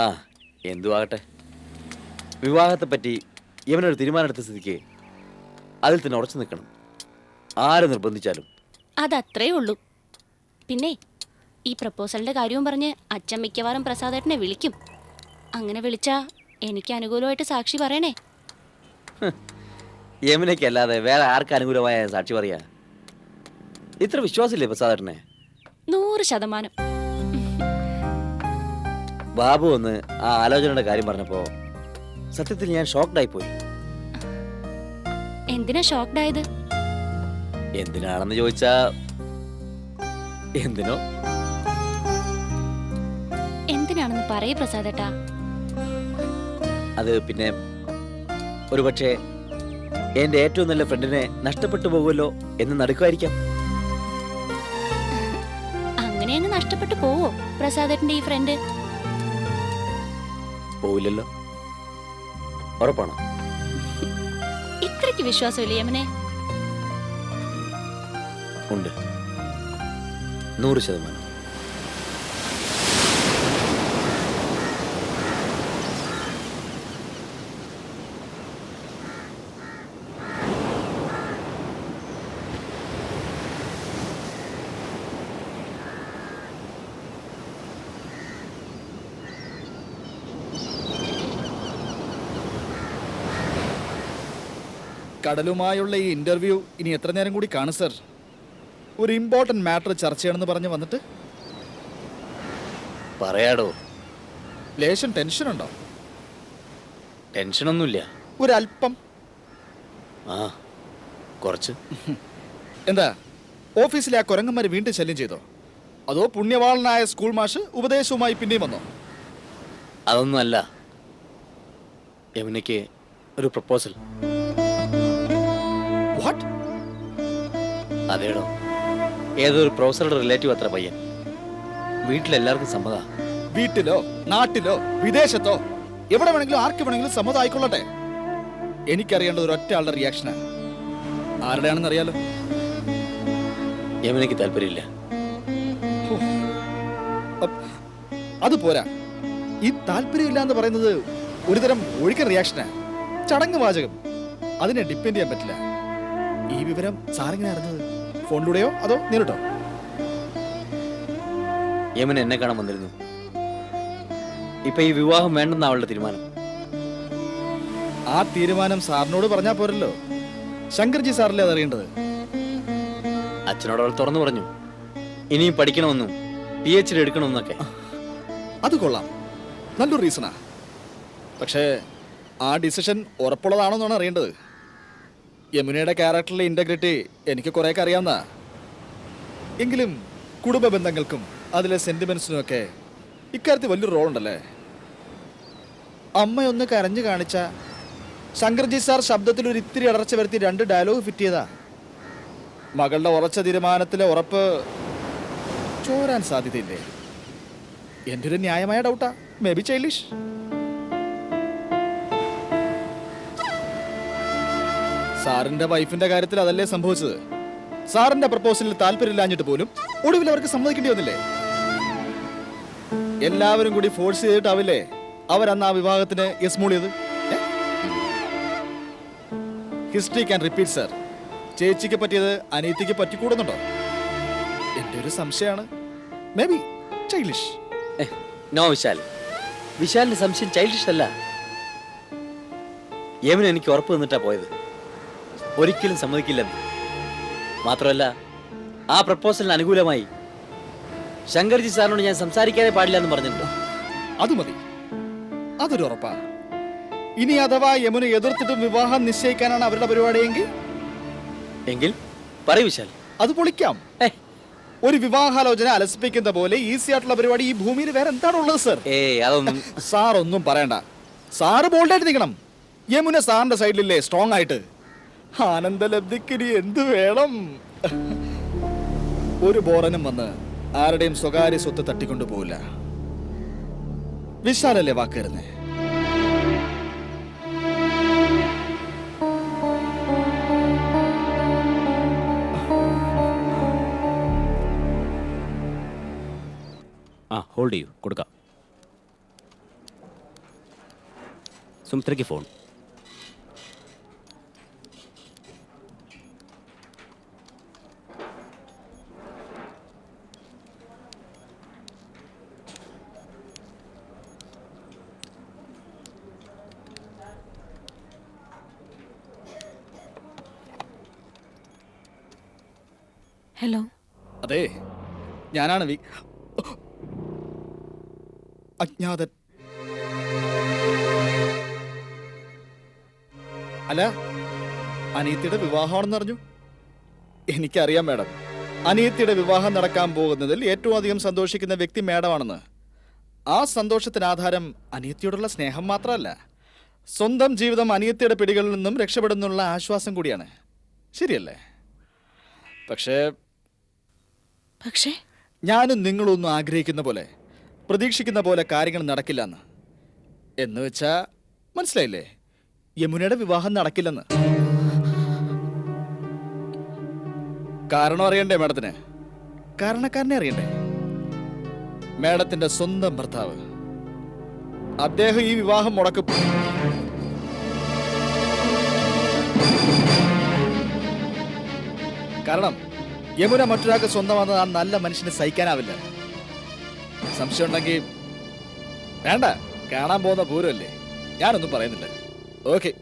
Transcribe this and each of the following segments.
ആ എന്തു ആകട്ടെ വിവാഹത്തെപ്പറ്റി ഇവനൊരു തീരുമാനമെടുത്ത സ്ഥിതിക്ക് അതിൽ തന്നെ ഉറച്ചു നിൽക്കണം. ആരെ നിർബന്ധിച്ചാലും. അതത്രേ ഉള്ളൂ. പിന്നെ ഈ പ്രപ്പോസലിന്റെ കാര്യവും പറഞ്ഞ് അച്ഛൻ മിക്കവാറും പ്രസാദേട്ടനെ വിളിക്കും. അങ്ങനെ വിളിച്ചാ എനിക്ക് അനുകൂലമായിട്ട് സാക്ഷി പറയണേ. യമുനയ്ക്ക് അല്ലാതെ വേറെ ആർക്ക് അനുകൂലമായ സാക്ഷി പറയാ? ഇത്ര വിശ്വാസമില്ലേ പ്രസാദേട്ടനെ? നൂറ് ശതമാനം. ബാബു ഒന്ന് ആ ആലോചനയുടെ കാര്യം പറഞ്ഞപ്പോ സത്യത്തിൽ ഞാൻ ഷോക്ഡായി പോയി. എന്തിനാ ഷോക്ഡായത് എന്തിനാണെന്ന് ചോദിച്ചാ എന്തിനോ? എന്തിനാണെന്ന് പറയേ പ്രസാദേട്ടാ. അത് പിന്നെ ഒരുപക്ഷെ എന്റെ ഏറ്റവും നല്ല ഫ്രണ്ടിനെ നഷ്ടപ്പെട്ടു പോകുമല്ലോ എന്ന് നടക്കുമായിരിക്കാം. അങ്ങനെ അങ്ങ് നഷ്ടപ്പെട്ടു പോവോ പ്രസാദേട്ടന്റെ ഈ ഫ്രണ്ട്? പോവില്ലല്ലോ. ഉറപ്പാണോ? ഇത്രയ്ക്ക് വിശ്വാസമില്ല യമനെ? ഉണ്ട്. നൂറ് ശതമാനം. കടലുമായുള്ള ഈ ഇന്റർവ്യൂ ഇനി എത്ര നേരം കൂടി കാണും സർ ഒരു ഇമ്പോർട്ടന്റ് മാറ്റർ ചർച്ച ചെയ്യണമെന്ന് പറഞ്ഞ് വന്നിട്ട്? പറയാടോ. ലേശം ടെൻഷൻ ഉണ്ടോ? ടെൻഷനൊന്നുമില്ല. ഒരല്പം ആ കുറച്ച്. എന്താ ഓഫീസിലെ ആ കുരങ്ങന്മാർ വീണ്ടും ശല്യം ചെയ്തോ? അതോ പുണ്യവാളനായ സ്കൂൾ മാഷ് ഉപദേശവുമായി പിന്നെയും വന്നോ? അതൊന്നുമല്ല. യമുനയ്ക്ക് ഒരു പ്രപ്പോസൽ അതേടോ. ഏതൊരു പ്രൊഫസറുടെ റിലേറ്റീവ് അത്ര പയ്യൻ. വീട്ടിലെല്ലാവർക്കും സമ്മത. വീട്ടിലോ നാട്ടിലോ വിദേശത്തോ എവിടെ വേണമെങ്കിലും ആർക്ക് വേണമെങ്കിലും സമ്മതം ആയിക്കൊള്ളട്ടെ എനിക്കറിയേണ്ടത് ഒരൊറ്റ ആളുടെ റിയാക്ഷനാണ് ആരുടെയാണെന്ന് അറിയാലോ. യമുനയ്ക്ക് താല്പര്യമില്ല. അത് പോരാ. ഈ താല്പര്യമില്ല എന്ന് പറയുന്നത് ഒരുതരം ഒഴുക്കൻ റിയാക്ഷനാ ചടങ്ങ് വാചകം. അതിനെ ഡിപ്പെൻഡ് ചെയ്യാൻ പറ്റില്ല. ഈ വിവരം സാറിങ്ങനെ അറിഞ്ഞത്? ഫോണിലൂടെയോ അതോ നേരിട്ടോ? യമൻ എന്നെ കാണാൻ വന്നിരുന്നു. ഇപ്പൊ ഈ വിവാഹം വേണ്ടെന്ന അവളുടെ തീരുമാനം. ആ തീരുമാനം സാറിനോട് പറഞ്ഞാ പോരല്ലോ. ശങ്കർജി സാറല്ലേ അതറിയേണ്ടത് അച്ഛനോട് അവൾ തുറന്നു പറഞ്ഞു. ഇനിയും പഠിക്കണമെന്നും പി എച്ച് ഡി എടുക്കണമെന്നൊക്കെ. അത് കൊള്ളാം. നല്ലൊരു റീസണാ പക്ഷേ ആ ഡിസിഷൻ ഉറപ്പുള്ളതാണോന്നാണ് അറിയേണ്ടത്. യമുനയുടെ ക്യാരക്ടറിലെ ഇന്റഗ്രിറ്റി എനിക്ക് കുറേയൊക്കെ അറിയാവുന്ന. എങ്കിലും കുടുംബ ബന്ധങ്ങൾക്കും അതിലെ സെന്റിമെന്റ്സിനും ഒക്കെ ഇക്കാര്യത്തിൽ വലിയ റോൾ ഉണ്ടല്ലേ? അമ്മയൊന്ന് കരഞ്ഞു കാണിച്ച ശങ്കർജി സാർ ശബ്ദത്തിൽ ഒരു ഇത്തിരി അടർച്ച വരുത്തി രണ്ട് ഡയലോഗ് ഫിറ്റ് ചെയ്താ. മകളുടെ ഉറച്ച തീരുമാനത്തിലെ ഉറപ്പ് ചോരാൻ സാധ്യതയില്ലേ? എന്റെ ഒരു ന്യായമായ ഡൗട്ടാ മേ ബി ചൈൽഡിഷ് സാറിന്റെ വൈഫിന്റെ കാര്യത്തിൽ അതല്ലേ സംഭവിച്ചത്? സാറിന്റെ പ്രപ്പോസലിൽ താല്പര്യമില്ലാഞ്ഞിട്ട് പോലും ഒടുവിൽ അവർക്ക് സമ്മതിക്കേണ്ടി വന്നില്ലേ? എല്ലാവരും കൂടി ഫോഴ്സ് ചെയ്തിട്ടാവില്ലേ അവരന്ന് ആ വിവാഹത്തിന് യെസ് മൂൾ ഹിസ്റ്ററി ക്യാൻ റിപ്പീറ്റ് സർ. ചേച്ചിക്ക് പറ്റിയത് അനീതിക്ക് പറ്റിക്കൂടുന്നുണ്ടോ? എന്റെ ഒരു സംശയമാണ്. നോ വിശാൽ. വിശാലിന്റെ സംശയം ചൈൽഡിഷ് അല്ല. യമുന എനിക്ക് ഉറപ്പ് തന്നിട്ടാ പോയത്. ഒരിക്കലും സമ്മതിക്കില്ലെന്ന്. മാത്രമല്ല ആ പ്രപ്പോസലിന് അനുകൂലമായി ശങ്കർജി സാറിനോട് ഞാൻ സംസാരിക്കാനേ പാടില്ല എന്ന് പറഞ്ഞിട്ടുണ്ട്. അത് മതി. അതൊരു ഉറപ്പാ. ഇനി അഥവാ യമുന എതിർത്തിട്ടും വിവാഹം നിശ്ചയിക്കാനാണ് അവരുടെ പരിപാടിയെങ്കിൽ? എങ്കിൽ പറയൂ വിശാൽ. അത് പൊളിക്കാം. ഒരു വിവാഹാലോചന അലസിപ്പിക്കുന്ന പോലെ ഈസി ആയിട്ടുള്ള പരിപാടി ഈ ഭൂമിയിൽ വേറെ എന്താണ് ഉള്ളത് സർ? ഏയ് അതൊന്നും സാർ ഒന്നും പറയണ്ട. സാറ് ബോൾഡായിട്ട് നിൽക്കണം. യമുന സാറിന്റെ സൈഡിലില്ലേ സ്ട്രോങ് ആയിട്ട്? ആനന്ദലബ്ധിക്ക് എന്തു എന്ത് വേണം? ഒരു ബോറനും വന്ന് ആരുടെയും സ്വകാര്യ സ്വത്ത് തട്ടിക്കൊണ്ടു പോവില്ല. വിശാലല്ലേ വാക്കരുന്നേ ആ ഹോൾഡ് ചെയ്യൂ കൊടുക്കാം. സുമിത്രയ്ക്ക് ഫോൺ ഹലോ. അതെ ഞാനാണ് വി അജ്ഞാതൻ. അല്ല അനിയത്തിയുടെ വിവാഹമാണെന്ന് അറിഞ്ഞു? എനിക്കറിയാം മാഡം. അനിയത്തിയുടെ വിവാഹം നടക്കാൻ പോകുന്നതിൽ ഏറ്റവും അധികം സന്തോഷിക്കുന്ന വ്യക്തി മാഡമാണെന്ന്. ആ സന്തോഷത്തിന് ആധാരം അനിയത്തിയോടുള്ള സ്നേഹം മാത്രമല്ല സ്വന്തം ജീവിതം അനിയത്തിയുടെ പിടികളിൽ നിന്നും രക്ഷപ്പെടുന്നുള്ള ആശ്വാസം കൂടിയാണ്. ശരിയല്ലേ? പക്ഷേ പക്ഷേ? ഞാനും നിങ്ങളൊന്നും ആഗ്രഹിക്കുന്ന പോലെ പ്രതീക്ഷിക്കുന്ന പോലെ കാര്യങ്ങൾ നടക്കില്ലെന്ന്. എന്ന് വെച്ചാ മനസ്സിലായില്ലേ? യമുനയുടെ വിവാഹം നടക്കില്ലെന്ന്. കാരണം അറിയണ്ടേ മാഡത്തിന്? കാരണക്കാരനെ അറിയണ്ടേ? മാഡത്തിന്റെ സ്വന്തം ഭർത്താവ്. അദ്ദേഹം ഈ വിവാഹം മുടക്കും. കാരണം യമുന മറ്റൊരാൾക്ക് സ്വന്തമാണെന്ന് ആ നല്ല മനുഷ്യന് സഹിക്കാനാവില്ല. സംശയം ഉണ്ടെങ്കിൽ വേണ്ട കാണാൻ പോകുന്ന പൂരമല്ലേ? ഞാനൊന്നും പറയുന്നില്ല. ഓക്കെ.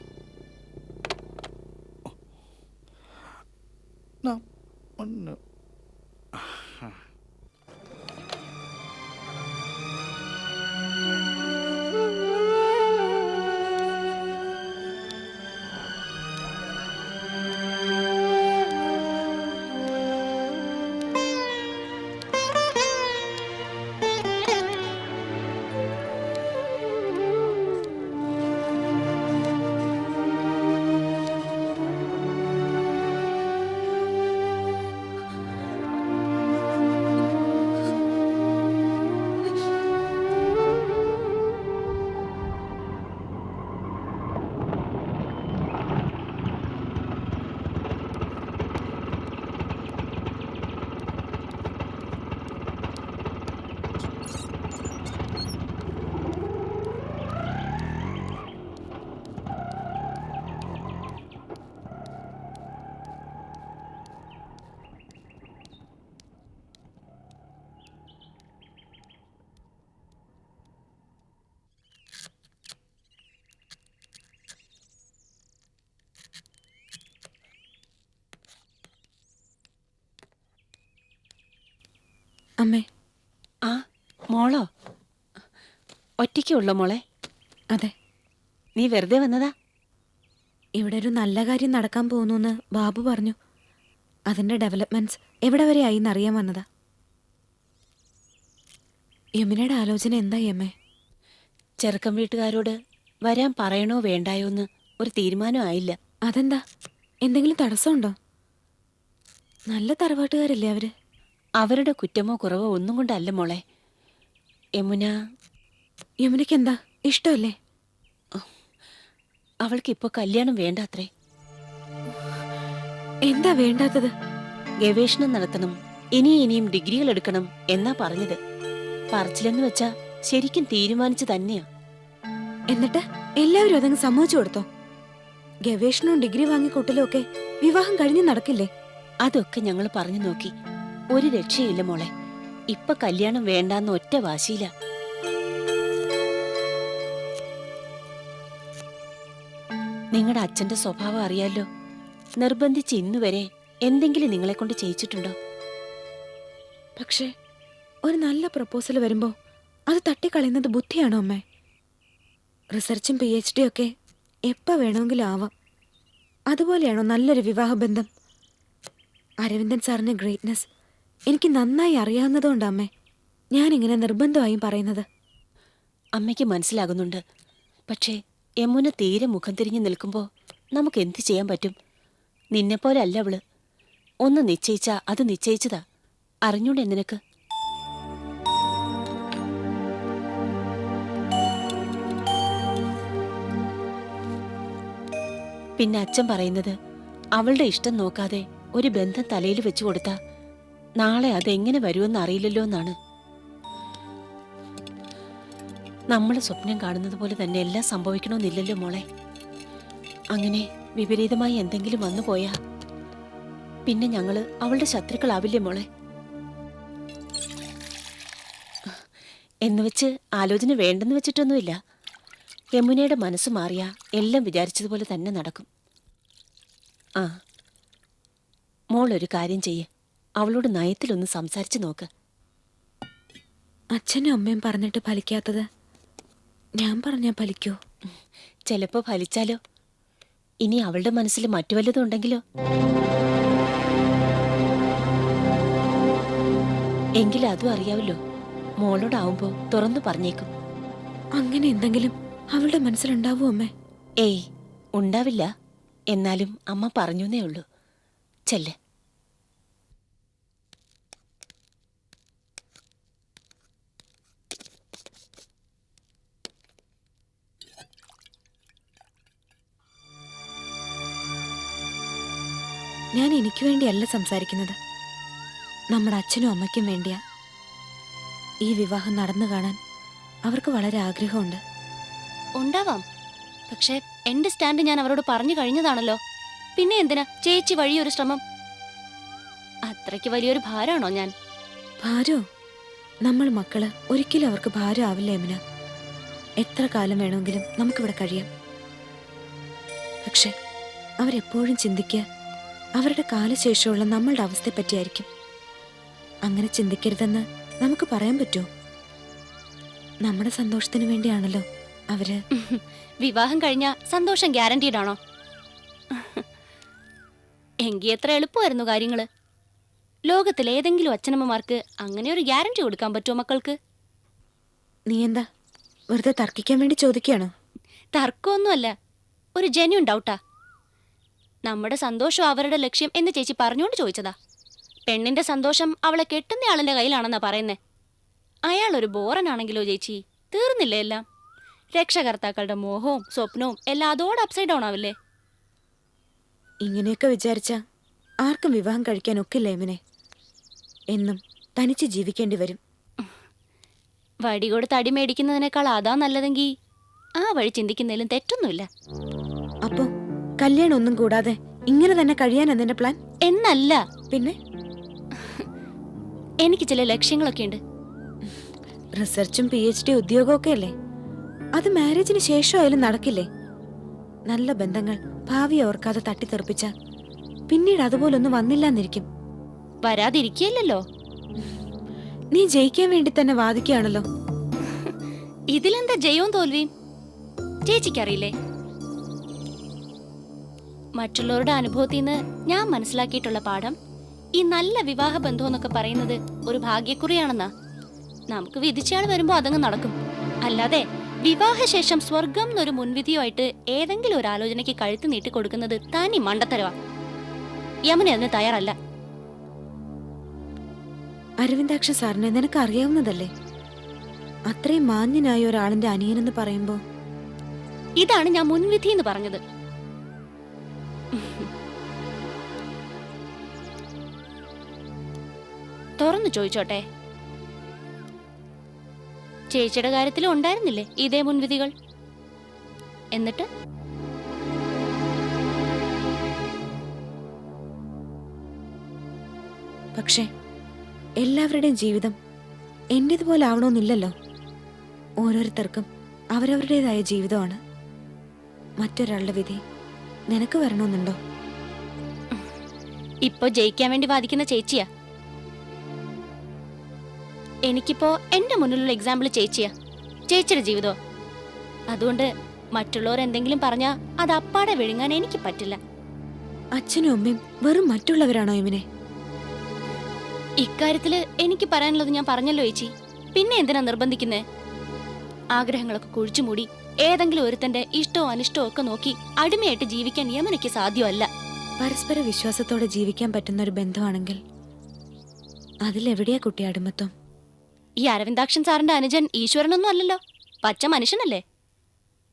അമ്മേ. ആ മോളോ? ഒറ്റയ്ക്കുള്ളോ മോളെ? അതെ. നീ വെറുതെ വന്നതാ? ഇവിടെ ഒരു നല്ല കാര്യം നടക്കാൻ പോകുന്നു എന്ന് ബാബു പറഞ്ഞു. അതിന്റെ ഡെവലപ്മെന്റ്സ് എവിടെ വരെ ആയി എന്നറിയാൻ വന്നതാ. യമുനയുടെ ആലോചന എന്താ യമ്മേ ചെറുക്കം വീട്ടുകാരോട് വരാൻ പറയണോ വേണ്ടായോ എന്ന് ഒരു തീരുമാനം ആയില്ല. അതെന്താ? എന്തെങ്കിലും തടസ്സമുണ്ടോ? നല്ല തറവാട്ടുകാരല്ലേ അവർ? അവരുടെ കുറ്റമോ കുറവോ ഒന്നും കൊണ്ടല്ല മോളെ. യമുന. യമുനയ്ക്ക് എന്താ ഇഷ്ടമല്ലേ? അവൾക്ക് ഇപ്പൊ കല്യാണം വേണ്ടാത്രേ. എന്താ വേണ്ടാത്തത്? ഗവേഷണം നടത്തണം. ഇനി ഇനിയും ഡിഗ്രികൾ എടുക്കണം എന്നാ പറഞ്ഞത്. പറച്ചിലെന്ന് വെച്ചാ ശരിക്കും തീരുമാനിച്ചു തന്നെയാ. എന്നിട്ട് എല്ലാവരും അതങ്ങ് സമ്മതിച്ചു കൊടുത്തോ? ഗവേഷണവും ഡിഗ്രി വാങ്ങിക്കൂട്ടലും ഒക്കെ വിവാഹം കഴിഞ്ഞ് നടക്കില്ലേ? അതൊക്കെ ഞങ്ങൾ പറഞ്ഞു നോക്കി. ഒരു രക്ഷയില്ല മോളെ. ഇപ്പൊ കല്യാണം വേണ്ടാന്ന് ഒറ്റ വാശിയില്ല നിങ്ങളുടെ അച്ഛന്റെ സ്വഭാവം അറിയാലോ? നിർബന്ധിച്ച് ഇന്നുവരെ എന്തെങ്കിലും നിങ്ങളെ കൊണ്ട് ചെയ്യിച്ചിട്ടുണ്ടോ? പക്ഷേ ഒരു നല്ല പ്രപ്പോസൽ വരുമ്പോ അത് തട്ടിക്കളയുന്നത് ബുദ്ധിയാണോ അമ്മേ? റിസർച്ചും പി എച്ച് ഡി ഒക്കെ എപ്പോൾ വേണമെങ്കിലും ആവാം. അതുപോലെയാണോ നല്ലൊരു വിവാഹബന്ധം? അരവിന്ദൻ സാറിന്റെ ഗ്രേറ്റ്നെസ് എനിക്ക് നന്നായി അറിയാവുന്നതുകൊണ്ട് അമ്മേ. ഞാനിങ്ങനെ നിർബന്ധമായും പറയുന്നത്. അമ്മയ്ക്ക് മനസ്സിലാകുന്നുണ്ട്. പക്ഷേ യമുന തീരെ മുഖം തിരിഞ്ഞു നിൽക്കുമ്പോൾ നമുക്ക് എന്ത് ചെയ്യാൻ പറ്റും? നിന്നെപ്പോലെ അല്ല അവൾ. ഒന്ന് നിശ്ചയിച്ചാ അത് നിശ്ചയിച്ചതാ. അറിഞ്ഞൂടെ നിനക്ക്? പിന്നെ അച്ഛൻ പറയുന്നത് അവളുടെ ഇഷ്ടം നോക്കാതെ ഒരു ബന്ധം തലയിൽ വെച്ചു കൊടുത്താ നാളെ അതെങ്ങനെ വരുമെന്ന് അറിയില്ലല്ലോ എന്നാണ് നമ്മൾ സ്വപ്നം കാണുന്നത് പോലെ തന്നെ എല്ലാം സംഭവിക്കണമെന്നില്ലല്ലോ മോളെ. അങ്ങനെ വിപരീതമായി എന്തെങ്കിലും വന്നു പോയാ പിന്നെ ഞങ്ങൾ അവളുടെ ശത്രുക്കളാവില്ലേ മോളെ? എന്നുവെച്ച് ആലോചന വേണ്ടെന്ന് വെച്ചിട്ടൊന്നുമില്ല. യമുനയുടെ മനസ്സ് മാറിയാ എല്ലാം വിചാരിച്ചതുപോലെ തന്നെ നടക്കും. ആ മോളൊരു കാര്യം ചെയ്യ്. അവളോട് നയത്തിലൊന്ന് സംസാരിച്ചു നോക്ക്. അച്ഛനും അമ്മയും പറഞ്ഞിട്ട് ഫലിക്കാത്തത് ഞാൻ പറഞ്ഞാൽ ഫലിക്കോ? ചിലപ്പോ ഫലിച്ചാലോ? ഇനി അവളുടെ മനസ്സിൽ മറ്റു വല്ലതും ഉണ്ടെങ്കിലോ? എങ്കിലും അതും അറിയാവല്ലോ. മോളോടാവുമ്പോ തുറന്നു പറഞ്ഞേക്കും. അങ്ങനെ എന്തെങ്കിലും അവളുടെ മനസ്സിലുണ്ടാവോ അമ്മേ? ഏയ് ഉണ്ടാവില്ല. എന്നാലും അമ്മ പറഞ്ഞേ ഉള്ളൂ. ചെല്ല്. ഞാൻ എനിക്ക് വേണ്ടിയല്ല സംസാരിക്കുന്നത്. നമ്മുടെ അച്ഛനും അമ്മയ്ക്കും വേണ്ടിയാ. ഈ വിവാഹം നടന്നു കാണാൻ അവർക്ക് വളരെ ആഗ്രഹമുണ്ട്. ഉണ്ടാവാം. പക്ഷേ എന്റെ സ്റ്റാൻഡ് ഞാൻ അവരോട് പറഞ്ഞു കഴിഞ്ഞതാണല്ലോ. പിന്നെ എന്തിനാ ചേച്ചി വഴിയൊരു ശ്രമം? അത്രയ്ക്ക് വലിയൊരു ഭാരമാണോ ഞാൻ? ഭാരോ നമ്മൾ മക്കൾ ഒരിക്കലും അവർക്ക് ഭാരം ആവില്ല എമിന എത്ര കാലം വേണമെങ്കിലും നമുക്കിവിടെ കഴിയാം. പക്ഷെ അവരെപ്പോഴും ചിന്തിക്കുക അവരുടെ കാലശേഷമുള്ള നമ്മളുടെ അവസ്ഥയെ പറ്റിയായിരിക്കും അങ്ങനെ ചിന്തിക്കരുതെന്ന് നമുക്ക് പറയാൻ പറ്റുമോ? നമ്മുടെ സന്തോഷത്തിന് വേണ്ടിയാണല്ലോ അവർ. വിവാഹം കഴിഞ്ഞ സന്തോഷം ഗ്യാരണ്ടീഡ് ആണോ എങ്കി എത്ര എളുപ്പമായിരുന്നു കാര്യങ്ങൾ. ലോകത്തിലെ ഏതെങ്കിലും അച്ഛനമ്മമാർക്ക് അങ്ങനെ ഒരു ഗ്യാരണ്ടി കൊടുക്കാൻ പറ്റുമോ മക്കൾക്ക്? നീ എന്താ വെറുതെ തർക്കിക്കാൻ വേണ്ടി ചോദിക്കുകയാണോ? തർക്കമൊന്നുമല്ല. ഒരു ജെന്യൂൻ ഡൗട്ടാ നമ്മുടെ സന്തോഷം അവരുടെ ലക്ഷ്യം എന്ന് ചേച്ചി പറഞ്ഞുകൊണ്ട് ചോദിച്ചതാ. പെണ്ണിന്റെ സന്തോഷം അവളെ കെട്ടുന്ന ആളിന്റെ കയ്യിലാണെന്നാ പറയുന്നേ. അയാൾ ഒരു ബോറനാണെങ്കിലോ ചേച്ചി? തീർന്നില്ലേ എല്ലാം? രക്ഷകർത്താക്കളുടെ മോഹവും സ്വപ്നവും എല്ലാം അതോടെ അപ്സൈഡ് ഡൗൺ ആവില്ലേ? ഇങ്ങനെയൊക്കെ വിചാരിച്ച ആർക്കും വിവാഹം കഴിക്കാൻ ഒക്കില്ല ഇവനെ. എന്നും തനിച്ച് ജീവിക്കേണ്ടി വരും. വടി കൊടുത്ത് അടി മേടിക്കുന്നതിനേക്കാൾ അതാ നല്ലതെങ്കിൽ ആ വഴി ചിന്തിക്കുന്നതിലും തെറ്റൊന്നുമില്ല. കല്യാണം ഒന്നും കൂടാതെ ഇങ്ങനെ തന്നെ കഴിയാനാ നിന്റെ പ്ലാൻ എന്നല്ല. പിന്നെ? എനിക്ക് ചില ലക്ഷ്യങ്ങളൊക്കെ ഉണ്ട്. റിസർച്ചും പി എച്ച് ഡി ഉദ്യോഗമൊക്കെ അല്ലേ? അത് മാരേജിന് ശേഷമായാലും നടക്കില്ലേ? നല്ല ബന്ധങ്ങൾ ഭാവി ഓർക്കാതെ തട്ടിത്തെറിപ്പിച്ച പിന്നീട് അതുപോലൊന്നും വന്നില്ലാന്നിരിക്കും. വരാതിരിക്കല്ലോ നീ ജയിക്കാൻ വേണ്ടി തന്നെ വാദിക്കുകയാണല്ലോ. ഇതിലെന്താ ജയവും തോൽവിയും? ചേച്ചിക്കറിയില്ലേ? മറ്റുള്ളവരുടെ അനുഭവത്തിൽ നിന്ന് ഞാൻ മനസ്സിലാക്കിയിട്ടുള്ള പാഠം ഈ നല്ല വിവാഹ ബന്ധം എന്നൊക്കെ പറയുന്നത് ഒരു ഭാഗ്യക്കുറിയാണെന്നാ. നമുക്ക് വിധിച്ചയാൾ വരുമ്പോ അതങ്ങ് നടക്കും. അല്ലാതെ വിവാഹശേഷം സ്വർഗം എന്നൊരു മുൻവിധിയുമായിട്ട് ഏതെങ്കിലും ഒരു ആലോചനയ്ക്ക് കഴുത്ത് നീട്ടി കൊടുക്കുന്നത് തനി മണ്ടത്തരവാ. യമന അതിന് തയ്യാറല്ല. അരവിന്ദാക്ഷ സാറിനെ നിനക്ക് അറിയാവുന്നതല്ലേ അത്രയും മാന്യനായ ഒരാളിന്റെ അനിയനെന്ന് പറയുമ്പോ? ഇതാണ് ഞാൻ മുൻവിധി എന്ന് പറഞ്ഞത്. തുറന്നു ചോദിച്ചോട്ടെ? ചേച്ചിയുടെ കാര്യത്തിലും ഉണ്ടായിരുന്നില്ലേ ഇതേ മുൻവിധികൾ? എന്നിട്ട്? പക്ഷേ എല്ലാവരുടെയും ജീവിതം എന്റേതുപോലെ ആവണമെന്നില്ലല്ലോ. ഓരോരുത്തർക്കും അവരവരുടേതായ ജീവിതമാണ്. മറ്റൊരാളുടെ വിധി നിനക്ക് വരണമെന്നുണ്ടോ? ഇപ്പൊ ജയിക്കാൻ വേണ്ടി വാദിക്കുന്ന ചേച്ചിയാ. എനിക്കിപ്പോ എന്റെ മുന്നിലുള്ള എക്സാമ്പിൾ ചേച്ചിയാ. ചേച്ചിയുടെ ജീവിതം. അതുകൊണ്ട് മറ്റുള്ളവർ എന്തെങ്കിലും പറഞ്ഞാ അത് അപ്പാടെ വിഴുങ്ങാൻ എനിക്ക് പറ്റില്ല. അച്ഛനും അമ്മയും വെറും മറ്റുള്ളവരാണോ ഇവനെ? ഇക്കാര്യത്തിൽ എനിക്ക് പറയാനുള്ളത് ഞാൻ പറഞ്ഞല്ലോ ചേച്ചി. പിന്നെ എന്തിനാ നിർബന്ധിക്കുന്നേ? ആഗ്രഹങ്ങളൊക്കെ കുഴിച്ചുമൂടി ഏതെങ്കിലും ഒരുത്തന്റെ ഇഷ്ടവും അനിഷ്ടവും ഒക്കെ നോക്കി അടിമയായിട്ട് ജീവിക്കാൻ യമനയ്ക്ക് സാധ്യമല്ല. പരസ്പര വിശ്വാസത്തോടെ ജീവിക്കാൻ പറ്റുന്ന ഒരു ബന്ധമാണെങ്കിൽ അതിലെവിടെയാ കുട്ടി അടിമത്വം? ഈ അരവിന്ദാക്ഷൻ സാറിന്റെ അനുജൻ ഈശ്വരനൊന്നും അല്ലല്ലോ. പച്ച മനുഷ്യനല്ലേ?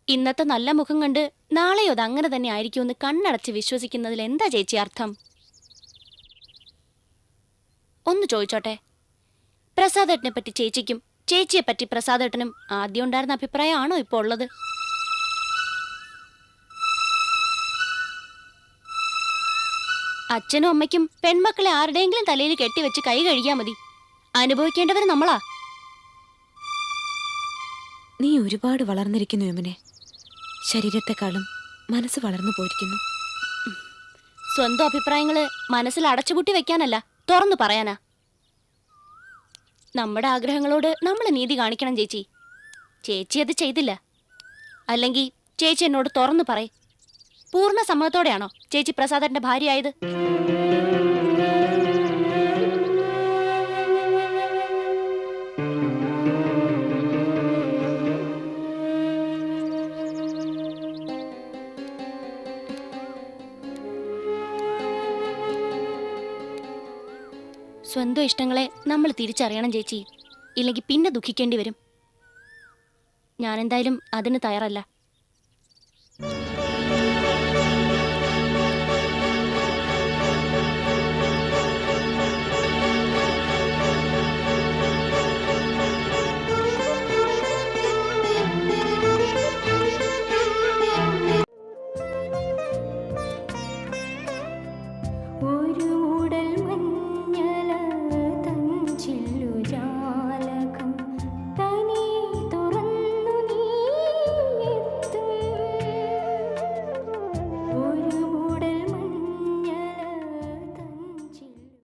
ഇന്നത്തെ നല്ല മുഖം കണ്ട് നാളെയോ അത് അങ്ങനെ തന്നെ ആയിരിക്കും എന്ന് കണ്ണടച്ച് വിശ്വസിക്കുന്നതിൽ എന്താ ചേച്ചി അർത്ഥം? ഒന്ന് ചോദിച്ചോട്ടെ. പ്രസാദേട്ടനെ പറ്റി ചേച്ചിക്കും ചേച്ചിയെ പറ്റി പ്രസാദേട്ടനും ആദ്യം ഉണ്ടായിരുന്ന അഭിപ്രായമാണോ ഇപ്പോൾ ഉള്ളത്? അച്ഛനും അമ്മയ്ക്കും പെൺമക്കളെ ആരുടെയെങ്കിലും തലയിൽ കെട്ടിവെച്ച് കൈ കഴുകിയാ മതി. അനുഭവിക്കേണ്ടവർ നമ്മളാ. നീ ഒരുപാട് വളർന്നിരിക്കുന്നു യമുനെ. ശരീരത്തെക്കാളും മനസ്സ് വളർന്നു പോയിരിക്കുന്നു. സ്വന്തം അഭിപ്രായങ്ങൾ മനസ്സിൽ അടച്ചുപൂട്ടി വെക്കാനല്ല തുറന്നു പറയാനാ. നമ്മുടെ ആഗ്രഹങ്ങളോട് നമ്മൾ നീതി കാണിക്കണം ചേച്ചി. ചേച്ചി അത് ചെയ്തില്ല. അല്ലെങ്കിൽ ചേച്ചി എന്നോട് തുറന്നു പറയ്. പൂർണ സമ്മതത്തോടെയാണോ ചേച്ചി പ്രസാദന്റെ ഭാര്യയായത്? സ്വന്തം ഇഷ്ടങ്ങളെ നമ്മൾ തിരിച്ചറിയണം ചേച്ചി. ഇല്ലെങ്കിൽ പിന്നെ ദുഃഖിക്കേണ്ടി വരും. ഞാനെന്തായാലും അതിന് തയ്യാറല്ല.